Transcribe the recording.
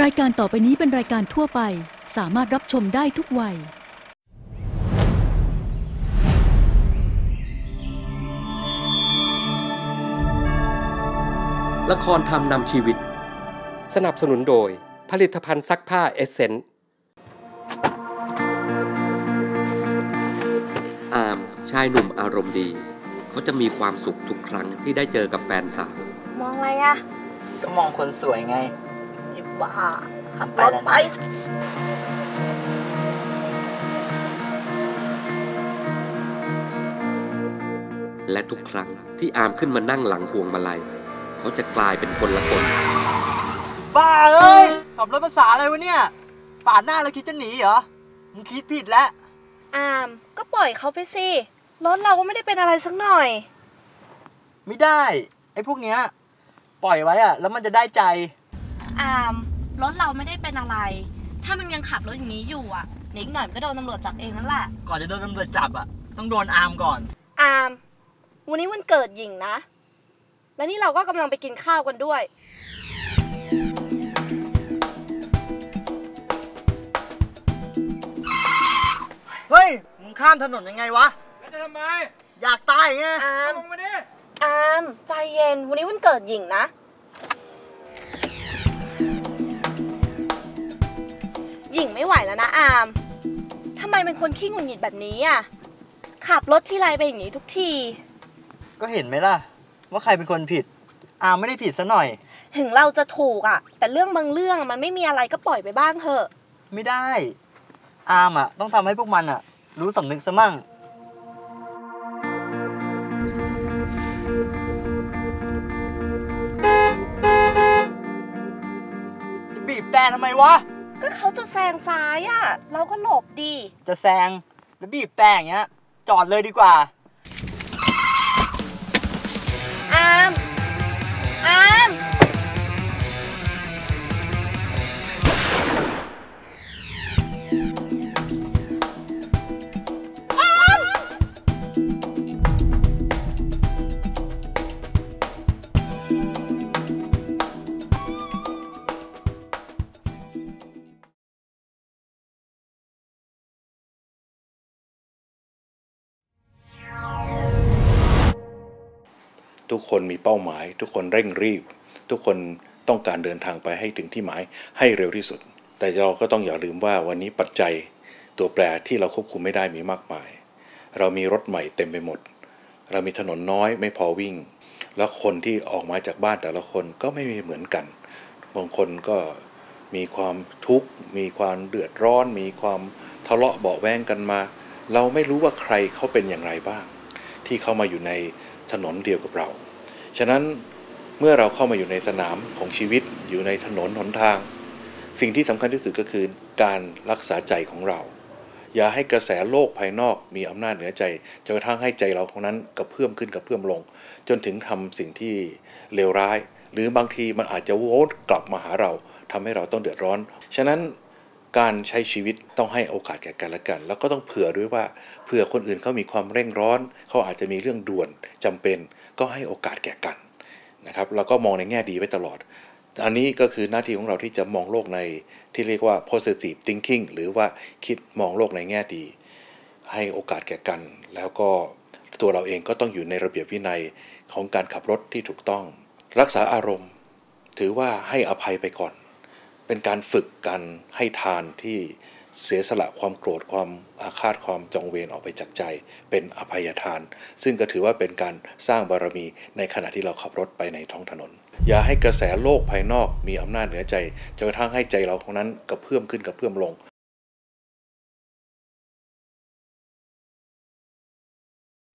รายการต่อไปนี้เป็นรายการทั่วไป สามารถรับชมได้ทุกวัย ละครทำนำชีวิต สนับสนุนโดย ผลิตภัณฑ์ซักผ้าเอเซนต์อามชายหนุ่มอารมณ์ดี เขาจะมีความสุขทุกครั้งที่ได้เจอกับแฟนสาว มองอะไรอะก็มองคนสวยไงไอ้ บ้าขับไปรถแล้วไปนะและทุกครั้งที่อามขึ้นมานั่งหลังพวงมาลัย เขาจะกลายเป็นคนละคน บ้าเอ้ยขับรถภาษาอะไรวะเนี่ย ปาดหน้าแล้วคิดจะหนีเหรอ มึงคิดผิดแล้ว อามก็ปล่อยเขาไปสิ รถเราก็ไม่ได้เป็นอะไรสักหน่อย ไม่ได้ ไอ้พวกเนี้ย ปล่อยไว้อะแล้วมันจะได้ใจ อาม รถเราไม่ได้เป็นอะไร ถ้ามันยังขับรถอย่างนี้อยู่อะเดี๋ยวอีกหน่อยมันก็โดนตำรวจจับเองนั่นแหละ ก่อนจะโดนตำรวจจับอะต้องโดนอาร์มก่อน อาม วันนี้วันเกิดหญิงนะ แล้วนี่เราก็กำลังไปกินข้าวกันด้วย เฮ้ย มึงข้ามถนนยังไงวะจะทำไมอยากตายไง อาม ลงมาดิ อาม ใจเย็น วันนี้วันเกิดหญิงนะ หญิงไม่ไหวแล้วนะอามทำไมเป็นคนขี้หงุดหงิดแบบนี้อะ ขับรถที่ไรไปอย่างนี้ทุกที ก็เห็นไหมล่ะ ว่าใครเป็นคนผิด อาร์มไม่ได้ผิดซะหน่อย ถึงเราจะถูกอะ แต่เรื่องบางเรื่องมันไม่มีอะไรก็ปล่อยไปบ้างเถอะ ไม่ได้ อาร์มอะต้องทำให้พวกมันอะรู้สำนึกซะมั่ง จะบีบแต่ทำไมวะ ก็เขาจะแซงซ้ายอะเราก็หลบดีจะแซงแล้วบีบแต่อย่างเงี้ย จอดเลยดีกว่า อาม ทุกคนมีเป้าหมาย ทุกคนเร่งรีบ ทุกคนต้องการเดินทางไปให้ถึงที่หมายให้เร็วที่สุด แต่เราก็ต้องอย่าลืมว่าวันนี้ปัจจัยตัวแปรที่เราควบคุมไม่ได้มีมากมาย เรามีรถใหม่เต็มไปหมด เรามีถนนน้อยไม่พอวิ่ง แล้วคนที่ออกมาจากบ้านแต่ละคนก็ไม่มีเหมือนกัน บางคนก็มีความทุกข์ มีความเดือดร้อน มีความทะเลาะเบาแวงกันมา เราไม่รู้ว่าใครเขาเป็นอย่างไรบ้าง ที่เข้ามาอยู่ใน ถนนเดียวกับเรา ฉะนั้นเมื่อเราเข้ามาอยู่ในสนามของชีวิตอยู่ในถนนหนทาง สิ่งที่สำคัญที่สุดก็คือการรักษาใจของเรา อย่าให้กระแสโลกภายนอกมีอำนาจเหนือใจจนกระทั่งให้ใจเราของนั้นกระเพื่อมขึ้นกระเพื่อมลง จนถึงทำสิ่งที่เลวร้าย หรือบางทีมันอาจจะโวตกลับมาหาเราทำให้เราต้องเดือดร้อน ฉะนั้น การใช้ชีวิตต้องให้โอกาสแก่กันและกัน แล้วก็ต้องเผื่อด้วยว่าเผื่อคนอื่นเขามีความเร่งร้อน เขาอาจจะมีเรื่องด่วนจำเป็น ก็ให้โอกาสแก่กันนะครับแล้วก็มองในแง่ดีไว้ตลอด อันนี้ก็คือหน้าที่ของเราที่จะมองโลกในที่เรียกว่า positive thinking หรือว่าคิดมองโลกในแง่ดี ให้โอกาสแก่กัน แล้วก็ตัวเราเองก็ต้องอยู่ในระเบียบวินัยของการขับรถที่ถูกต้อง รักษาอารมณ์ ถือว่าให้อภัยไปก่อน เป็นการฝึกการให้ทานที่เสียสละความโกรธความอาฆาตความจองเวรออกไปจากใจ เป็นอภัยทาน ซึ่งก็ถือว่าเป็นการสร้างบารมีในขณะที่เราขับรถไปในท้องถนน อย่าให้กระแสโลกภายนอกมีอำนาจเหนือใจจนกระทั่งให้ใจเราของนั้นกระเพื่อมขึ้นกระเพื่อมลง